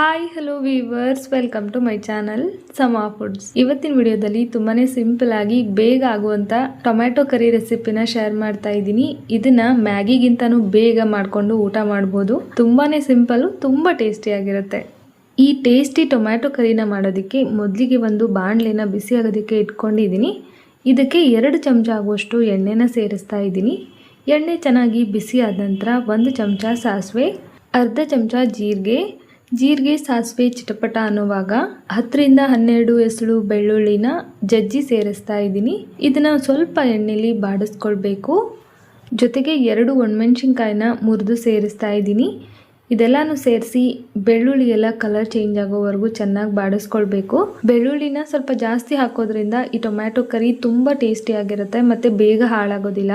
Hi hello viewers welcome to my channel Sama foods ಇವತ್ತಿನ ವಿಡಿಯೋದಲ್ಲಿ ತುಂಬಾ ಸಿಂಪಲ್ ಆಗಿ ಬೇಗ ಆಗುವಂತ ಟೊಮ್ಯಾಟೊ ಕರಿ ರೆಸಿಪಿನ ಶೇರ್ ಮಾಡ್ತಾ ಇದ್ದೀನಿ. ಇದನ್ನ ಮ್ಯಾಗಿಗಿಂತನೂ ಬೇಗ ಮಾಡಿಕೊಂಡು ಊಟ ಮಾಡ್ಬೋದು. ತುಂಬಾ ಸಿಂಪಲ್ ತುಂಬಾ ಟೇಸ್ಟಿ ಆಗಿರುತ್ತೆ. ಈ ಟೇಸ್ಟಿ ಟೊಮ್ಯಾಟೊ ಕರಿನ ಮಾಡೋದಕ್ಕೆ ಮೊದಲಿಗೆ ಒಂದು ಬಾಣಲೆನ ಬಿಸಿ ಆಗೋದಕ್ಕೆ ಇಟ್ಕೊಂಡಿದ್ದೀನಿ. ಇದಕ್ಕೆ ಎರಡು ಚಮಚ ಆಗುವಷ್ಟು ಎಣ್ಣೆನ ಸೇರಿಸ್ತಾ ಇದ್ದೀನಿ. ಎಣ್ಣೆ ಚೆನ್ನಾಗಿ ಬಿಸಿ ಆದ ನಂತರ ಒಂದು ಚಮಚ ಸಾಸಿವೆ, ಅರ್ಧ ಚಮಚ ಜೀರಿಗೆ ಜೀರಿಗೆ ಸಾಸಿವೆ ಚಿಟಪಟ ಅನ್ನುವಾಗ ಹತ್ತರಿಂದ ಹನ್ನೆರಡು ಎಸಳು ಬೆಳ್ಳುಳ್ಳಿನ ಜಜ್ಜಿ ಸೇರಿಸ್ತಾ ಇದ್ದೀನಿ. ಇದನ್ನು ಸ್ವಲ್ಪ ಎಣ್ಣೆಲಿ ಬಾಡಿಸ್ಕೊಳ್ಬೇಕು. ಜೊತೆಗೆ ಎರಡು ಒಣಮೆಣ್ಸಿನ್ಕಾಯಿನ ಮುರಿದು ಸೇರಿಸ್ತಾ ಇದ್ದೀನಿ. ಇದೆಲ್ಲಾನು ಸೇರಿಸಿ ಬೆಳ್ಳುಳ್ಳಿ ಎಲ್ಲ ಕಲರ್ ಚೇಂಜ್ ಆಗೋವರೆಗೂ ಚೆನ್ನಾಗಿ ಬಾಡಿಸ್ಕೊಳ್ಬೇಕು. ಬೆಳ್ಳುಳ್ಳಿನ ಸ್ವಲ್ಪ ಜಾಸ್ತಿ ಹಾಕೋದ್ರಿಂದ ಈ ಟೊಮ್ಯಾಟೊ ಕರಿ ತುಂಬ ಟೇಸ್ಟಿಯಾಗಿರುತ್ತೆ ಮತ್ತು ಬೇಗ ಹಾಳಾಗೋದಿಲ್ಲ.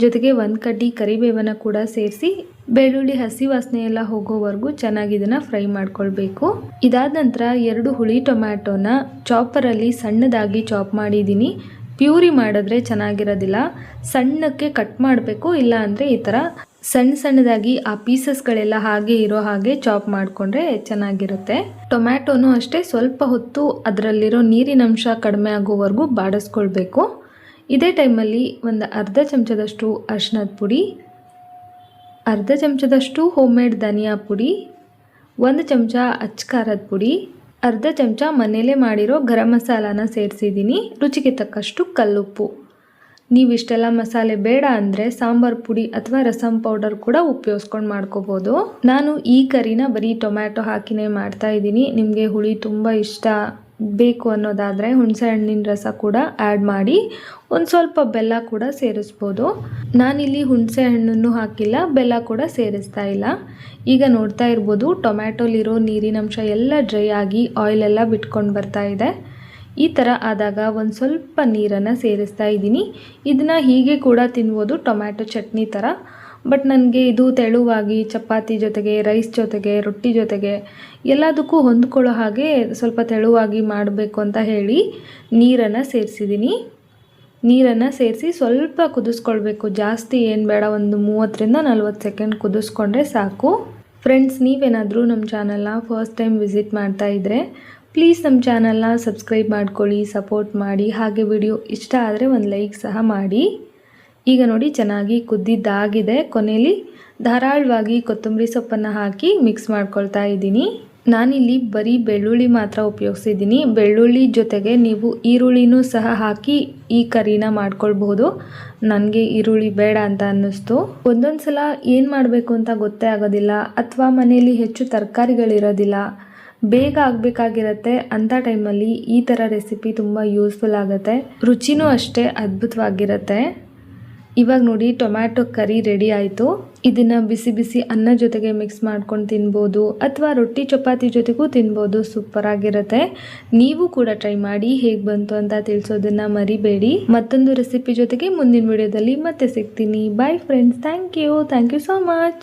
ಜೊತೆಗೆ ಒಂದು ಕಡ್ಡಿ ಕರಿಬೇವನ್ನು ಕೂಡ ಸೇರಿಸಿ ಬೆಳ್ಳುಳ್ಳಿ, ಹಸಿ ವಾಸನೆ ಎಲ್ಲ ಹೋಗೋವರೆಗೂ ಚೆನ್ನಾಗಿ ಇದನ್ನು ಫ್ರೈ ಮಾಡ್ಕೊಳ್ಬೇಕು. ಇದಾದ ನಂತರ ಎರಡು ಹುಳಿ ಟೊಮ್ಯಾಟೋನ ಚಾಪರಲ್ಲಿ ಸಣ್ಣದಾಗಿ ಚಾಪ್ ಮಾಡಿದ್ದೀನಿ. ಪ್ಯೂರಿ ಮಾಡಿದ್ರೆ ಚೆನ್ನಾಗಿರೋದಿಲ್ಲ. ಸಣ್ಣಕ್ಕೆ ಕಟ್ ಮಾಡಬೇಕು, ಇಲ್ಲ ಅಂದರೆ ಈ ಥರ ಸಣ್ಣ ಸಣ್ಣದಾಗಿ ಆ ಪೀಸಸ್ಗಳೆಲ್ಲ ಹಾಗೆ ಇರೋ ಹಾಗೆ ಚಾಪ್ ಮಾಡಿಕೊಂಡ್ರೆ ಚೆನ್ನಾಗಿರುತ್ತೆ. ಟೊಮ್ಯಾಟೋನು ಅಷ್ಟೇ ಸ್ವಲ್ಪ ಹೊತ್ತು ಅದರಲ್ಲಿರೋ ನೀರಿನಂಶ ಕಡಿಮೆ ಆಗೋವರೆಗೂ ಬಾಡಿಸ್ಕೊಳ್ಬೇಕು. ಇದೇ ಟೈಮಲ್ಲಿ ಒಂದು ಅರ್ಧ ಚಮಚದಷ್ಟು ಅರ್ಶಿನದ ಪುಡಿ, ಅರ್ಧ ಚಮಚದಷ್ಟು ಹೋಮ್ ಮೇಡ್ ಧನಿಯಾ ಪುಡಿ, ಒಂದು ಚಮಚ ಅಚ್ಕಾರದ ಪುಡಿ, ಅರ್ಧ ಚಮಚ ಮನೇಲೇ ಮಾಡಿರೋ ಗರಂ ಮಸಾಲಾನ ಸೇರಿಸಿದ್ದೀನಿ. ರುಚಿಗೆ ತಕ್ಕಷ್ಟು ಕಲ್ಲುಪ್ಪು. ನೀವು ಇಷ್ಟೆಲ್ಲ ಮಸಾಲೆ ಬೇಡ ಅಂದರೆ ಸಾಂಬಾರು ಪುಡಿ ಅಥವಾ ರಸಂ ಪೌಡರ್ ಕೂಡ ಉಪಯೋಗಿಸ್ಕೊಂಡು ಮಾಡ್ಕೋಬೋದು. ನಾನು ಈ ಕರಿನ ಬರೀ ಟೊಮ್ಯಾಟೊ ಹಾಕಿನೇ ಮಾಡ್ತಾ ಇದ್ದೀನಿ. ನಿಮಗೆ ಹುಳಿ ತುಂಬ ಇಷ್ಟ. ಬೇಕು ಅನ್ನೋದಾದರೆ ಹುಣಸೆ ಹಣ್ಣಿನ ರಸ ಕೂಡ ಆ್ಯಡ್ ಮಾಡಿ ಒಂದು ಸ್ವಲ್ಪ ಬೆಲ್ಲ ಕೂಡ ಸೇರಿಸ್ಬೋದು. ನಾನಿಲ್ಲಿ ಹುಣಸೆ ಹಣ್ಣನ್ನು ಹಾಕಿಲ್ಲ, ಬೆಲ್ಲ ಕೂಡ ಸೇರಿಸ್ತಾ ಇಲ್ಲ. ಈಗ ನೋಡ್ತಾ ಇರ್ಬೋದು, ಟೊಮ್ಯಾಟೊಲಿರೋ ನೀರಿನಂಶ ಎಲ್ಲ ಡ್ರೈ ಆಗಿ ಆಯಿಲ್ ಎಲ್ಲ ಬಿಟ್ಕೊಂಡು ಬರ್ತಾ ಇದೆ. ಈ ಥರ ಆದಾಗ ಒಂದು ಸ್ವಲ್ಪ ನೀರನ್ನು ಸೇರಿಸ್ತಾ ಇದ್ದೀನಿ. ಇದನ್ನು ಹೀಗೆ ಕೂಡ ತಿನ್ಬೋದು ಟೊಮ್ಯಾಟೊ ಚಟ್ನಿ ಥರ ಬಟ್ ನನಗೆ ಇದು ತೆಳುವಾಗಿ, ಚಪಾತಿ ಜೊತೆಗೆ ರೈಸ್ ಜೊತೆಗೆ, ರೊಟ್ಟಿ ಜೊತೆಗೆ ಎಲ್ಲದಕ್ಕೂ ಹೊಂದ್ಕೊಳ್ಳೋ ಹಾಗೆ ಸ್ವಲ್ಪ ತೆಳುವಾಗಿ ಮಾಡಬೇಕು ಅಂತ ಹೇಳಿ ನೀರನ್ನು ಸೇರಿಸಿದ್ದೀನಿ. ನೀರನ್ನು ಸೇರಿಸಿ ಸ್ವಲ್ಪ ಕುದಿಸ್ಕೊಳ್ಬೇಕು. ಜಾಸ್ತಿ ಏನು ಬೇಡ, ಒಂದು ಮೂವತ್ತರಿಂದ ನಲ್ವತ್ತು ಸೆಕೆಂಡ್ ಕುದಿಸ್ಕೊಂಡ್ರೆ ಸಾಕು. ಫ್ರೆಂಡ್ಸ್ ನೀವೇನಾದರೂ ನಮ್ಮ ಚಾನಲ್ನ ಫಸ್ಟ್ ಟೈಮ್ ವಿಸಿಟ್ ಮಾಡ್ತಾ ಇದ್ದರೆ ಪ್ಲೀಸ್ ನಮ್ಮ ಚಾನಲ್ನ ಸಬ್ಸ್ಕ್ರೈಬ್ ಮಾಡ್ಕೊಳ್ಳಿ ಸಪೋರ್ಟ್ ಮಾಡಿ. ಹಾಗೆ ವಿಡಿಯೋ ಇಷ್ಟ ಆದರೆ ಒಂದು ಲೈಕ್ ಸಹ ಮಾಡಿ. ಈಗ ನೋಡಿ ಚೆನ್ನಾಗಿ ಕುದ್ದಿದ್ದಾಗಿದೆ. ಕೊನೆಯಲ್ಲಿ ಧಾರಾಳವಾಗಿ ಕೊತ್ತಂಬರಿ ಸೊಪ್ಪನ್ನು ಹಾಕಿ ಮಿಕ್ಸ್ ಮಾಡ್ಕೊಳ್ತಾ ಇದ್ದೀನಿ. ನಾನಿಲ್ಲಿ ಬರೀ ಬೆಳ್ಳುಳ್ಳಿ ಮಾತ್ರ ಉಪಯೋಗಿಸಿದ್ದೀನಿ. ಬೆಳ್ಳುಳ್ಳಿ ಜೊತೆಗೆ ನೀವು ಈರುಳ್ಳಿನೂ ಸಹ ಹಾಕಿ ಈ ಕರಿನ ಮಾಡ್ಕೊಳ್ಬಹುದು. ನನಗೆ ಈರುಳ್ಳಿ ಬೇಡ ಅಂತ ಅನ್ನಿಸ್ತು. ಒಂದೊಂದು ಸಲ ಏನು ಮಾಡಬೇಕು ಅಂತ ಗೊತ್ತೇ ಆಗೋದಿಲ್ಲ. ಅಥವಾ ಮನೆಯಲ್ಲಿ ಹೆಚ್ಚು ತರಕಾರಿಗಳಿರೋದಿಲ್ಲ. ಬೇಗ ಆಗಬೇಕಾಗಿರತ್ತೆ. ಅಂಥ ಟೈಮಲ್ಲಿ ಈ ಥರ ರೆಸಿಪಿ ತುಂಬ ಯೂಸ್ಫುಲ್ ಆಗುತ್ತೆ. ರುಚಿನೂ ಅಷ್ಟೇ ಅದ್ಭುತವಾಗಿರುತ್ತೆ. ಇವಾಗ ನೋಡಿ ಟೊಮ್ಯಾಟೊ ಕರಿ ರೆಡಿ ಆಯಿತು. ಇದನ್ನು ಬಿಸಿ ಬಿಸಿ ಅನ್ನ ಜೊತೆಗೆ ಮಿಕ್ಸ್ ಮಾಡ್ಕೊಂಡು ತಿನ್ಬೋದು ಅಥವಾ ರೊಟ್ಟಿ ಚಪಾತಿ ಜೊತೆಗೂ ತಿನ್ಬೋದು ಸೂಪರ್ ಆಗಿರುತ್ತೆ. ನೀವು ಕೂಡ ಟ್ರೈ ಮಾಡಿ ಹೇಗೆ ಬಂತು ಅಂತ ತಿಳಿಸೋದನ್ನು ಮರಿಬೇಡಿ. ಮತ್ತೊಂದು ರೆಸಿಪಿ ಜೊತೆಗೆ ಮುಂದಿನ ವಿಡಿಯೋದಲ್ಲಿ ಮತ್ತೆ ಸಿಗ್ತೀನಿ. Bye friends thank you thank you so much